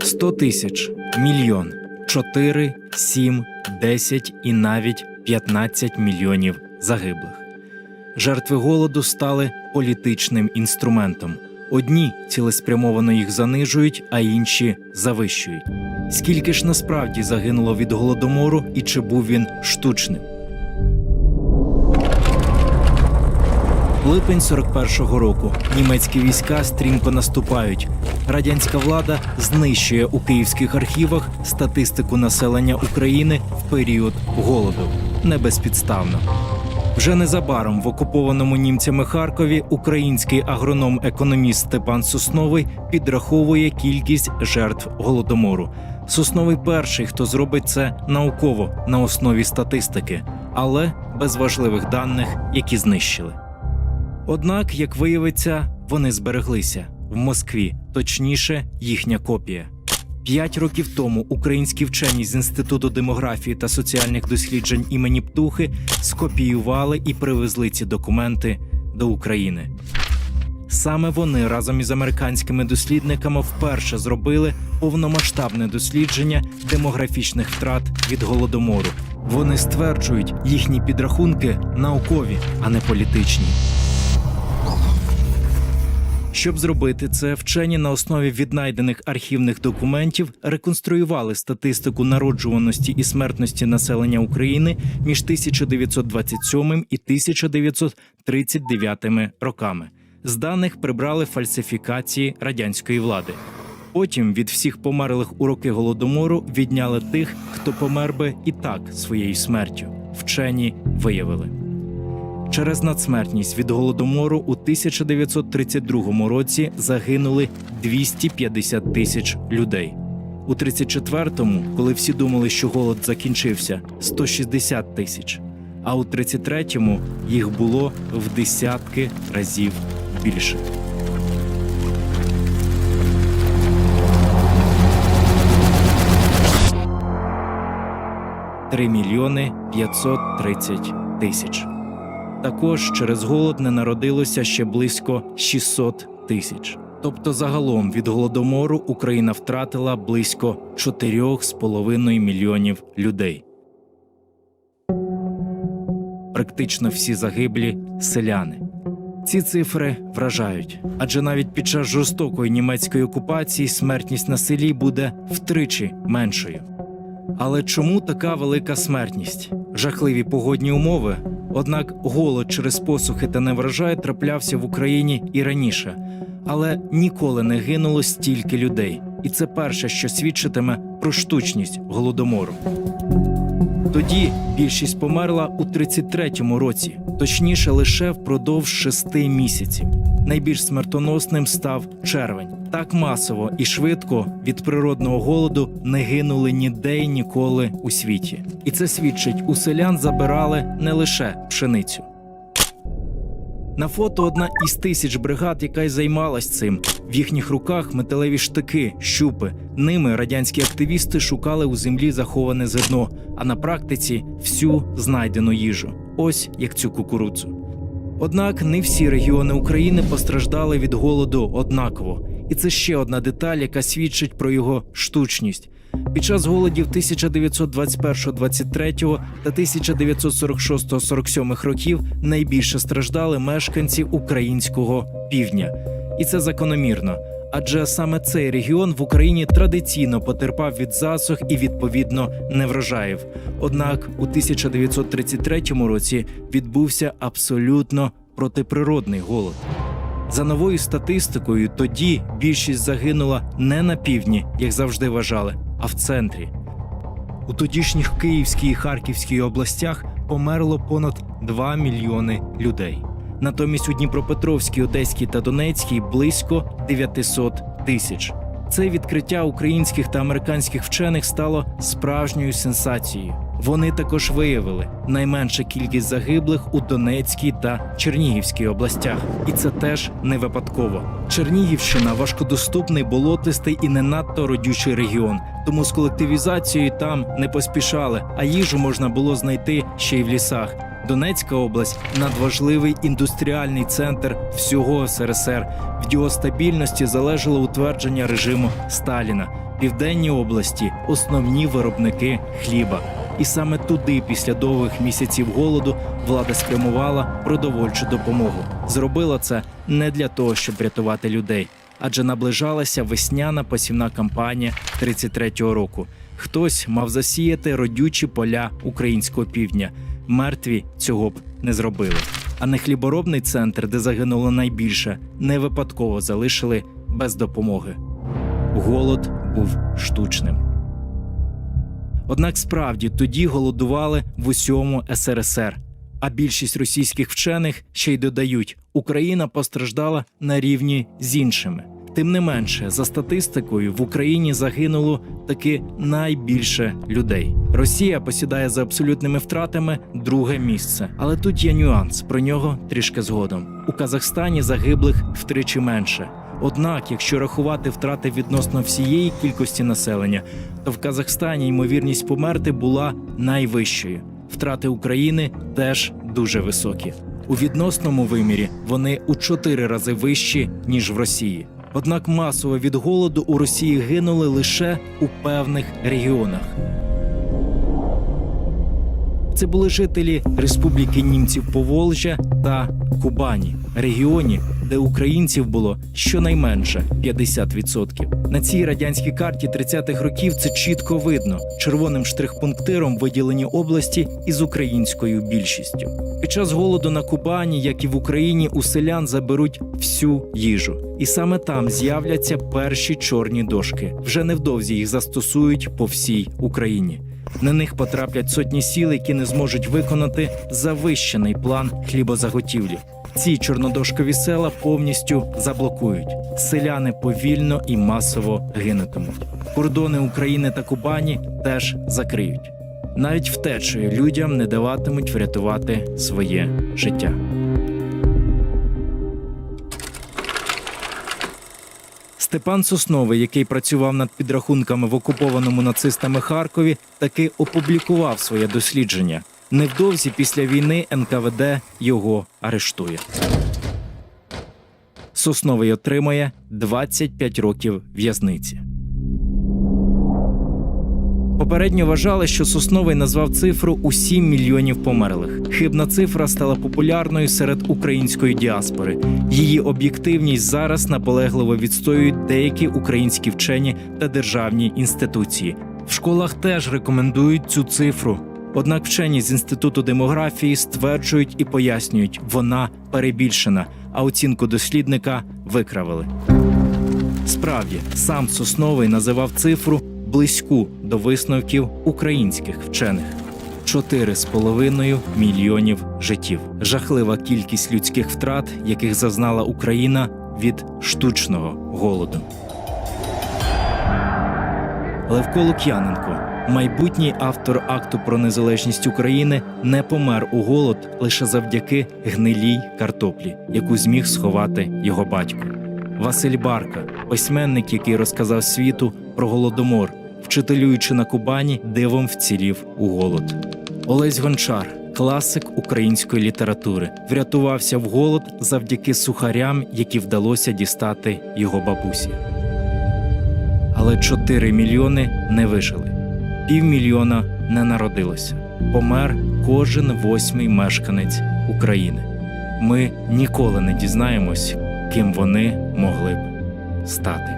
100 тисяч, мільйон, 4, 7, 10 і навіть 15 мільйонів загиблих. Жертви голоду стали політичним інструментом. Одні цілеспрямовано їх занижують, а інші завищують. Скільки ж насправді загинуло від голодомору і чи був він штучним? Липень 41-го року німецькі війська стрімко наступають. Радянська влада знищує у київських архівах статистику населення України в період голоду. Не безпідставно. Вже незабаром в окупованому німцями Харкові український агроном-економіст Степан Сосновий підраховує кількість жертв голодомору. Сосновий перший, хто зробить це науково на основі статистики, але без важливих даних, які знищили. Однак, як виявиться, вони збереглися в Москві, точніше, їхня копія. П'ять років тому українські вчені з інституту демографії та соціальних досліджень імені Птухи скопіювали і привезли ці документи до України. Саме вони разом із американськими дослідниками вперше зробили повномасштабне дослідження демографічних втрат від голодомору. Вони стверджують, їхні підрахунки наукові, а не політичні. Щоб зробити це, вчені на основі віднайдених архівних документів реконструювали статистику народжуваності і смертності населення України між 1927 і 1939 роками. З даних прибрали фальсифікації радянської влади. Потім від всіх померлих у роки голодомору відняли тих, хто помер би і так своєю смертю. Вчені виявили. Через надсмертність від голодомору у 1932 році загинули 250 тисяч людей. У 34-му, коли всі думали, що голод закінчився, 160 тисяч. А у 33-му їх було в десятки разів більше. Три мільйони 530 тисяч. Також через голод не народилося ще близько 600 тисяч. Тобто, загалом від голодомору Україна втратила близько 4,5 мільйонів людей. Практично всі загиблі селяни. Ці цифри вражають, адже навіть під час жорстокої німецької окупації смертність на селі буде втричі меншою. Але чому така велика смертність? Жахливі погодні умови. Однак голод через посухи та неврожай траплявся в Україні і раніше, але ніколи не гинуло стільки людей, і це перше, що свідчитиме про штучність голодомору. Тоді більшість померла у 33-му році, точніше лише впродовж шести місяців. Найбільш смертоносним став червень. Так масово і швидко від природного голоду не гинули ніде й ніколи у світі. І це свідчить, у селян забирали не лише пшеницю. На фото одна із тисяч бригад, яка й займалась цим. В їхніх руках металеві штики, щупи. Ними радянські активісти шукали у землі заховане зерно, а на практиці всю знайдену їжу. Ось як цю кукурудзу. Однак не всі регіони України постраждали від голоду однаково, і це ще одна деталь, яка свідчить про його штучність. Під час голодів 1921-23 та 1946-47 років найбільше страждали мешканці українського півдня, і це закономірно. Адже саме цей регіон в Україні традиційно потерпав від засух і відповідно неврожаїв. Однак у 1933 році відбувся абсолютно протиприродний голод. За новою статистикою, тоді більшість загинула не на півдні, як завжди вважали, а в центрі. У тодішніх Київській і Харківській областях померло понад 2 мільйони людей. Натомість у Дніпропетровській, Одеській та Донецькій близько 900 тисяч. Це відкриття українських та американських вчених стало справжньою сенсацією. Вони також виявили найменша кількість загиблих у Донецькій та Чернігівській областях, і це теж не випадково. Чернігівщина важкодоступний, болотистий і не надто родючий регіон, тому з колективізацією там не поспішали, а їжу можна було знайти ще й в лісах. Донецька область надважливий індустріальний центр всього СРСР. В його стабільності залежало утвердження режиму Сталіна. Південні області основні виробники хліба. І саме туди, після довгих місяців голоду, влада спрямувала продовольчу допомогу. Зробила це не для того, щоб врятувати людей, адже наближалася весняна посівна кампанія 33-го року. Хтось мав засіяти родючі поля українського півдня. Мертві цього б не зробили. А не хліборобний центр, де загинуло найбільше, не випадково залишили без допомоги. Голод був штучним. Однак справді тоді голодували в усьому СРСР. А більшість російських вчених ще й додають, Україна постраждала на рівні з іншими. Тим не менше, за статистикою, в Україні загинуло таки найбільше людей. Росія посідає за абсолютними втратами друге місце. Але тут є нюанс, про нього трішки згодом. У Казахстані загиблих втричі менше. Однак, якщо рахувати втрати відносно всієї кількості населення, то в Казахстані ймовірність померти була найвищою. Втрати України теж дуже високі. У відносному вимірі вони у чотири рази вищі ніж в Росії. Однак масово від голоду у Росії гинули лише у певних регіонах. Це були жителі Республіки Німців Поволжя та Кубані, регіоні, де українців було щонайменше 50%. На цій радянській карті 30-х років це чітко видно. Червоним штрихпунктиром виділені області із українською більшістю. Під час голоду на Кубані, як і в Україні, у селян заберуть всю їжу, і саме там з'являться перші чорні дошки. Вже невдовзі їх застосують по всій Україні. На них потраплять сотні сіл, які не зможуть виконати завищений план хлібозаготівлі. Ці чорнодошкові села повністю заблокують. Селяни повільно і масово гинутимуть. Кордони України та Кубані теж закриють. Навіть втечею людям не даватимуть врятувати своє життя. Степан Сосновий, який працював над підрахунками в окупованому нацистами Харкові, таки опублікував своє дослідження. Невдовзі після війни НКВД його арештує. Сосновий отримає 25 років в'язниці. Попередньо вважали, що Сосновий назвав цифру у 7 мільйонів померлих. Хибна цифра стала популярною серед української діаспори. Її об'єктивність зараз наполегливо відстоюють деякі українські вчені та державні інституції. В школах теж рекомендують цю цифру. Однак вчені з інституту демографії стверджують і пояснюють, вона перебільшена, а оцінку дослідника викравили. Справді, сам Сосновий називав цифру близьку до висновків українських вчених. 4,5 мільйонів життів. Жахлива кількість людських втрат, яких зазнала Україна від штучного голоду. Левко Лук'яненко, майбутній автор акту про незалежність України, не помер у голод лише завдяки гнилій картоплі, яку зміг сховати його батько. Василь Барка, письменник, який розказав світу про голодомор, вчителюючи на Кубані, дивом вцілів у голод. Олесь Гончар, класик української літератури, врятувався в голод завдяки сухарям, які вдалося дістати його бабусі. Але 4 мільйони не вижили. Півмільйона не народилося. Помер кожен восьмий мешканець України. Ми ніколи не дізнаємось, ким вони могли б стати.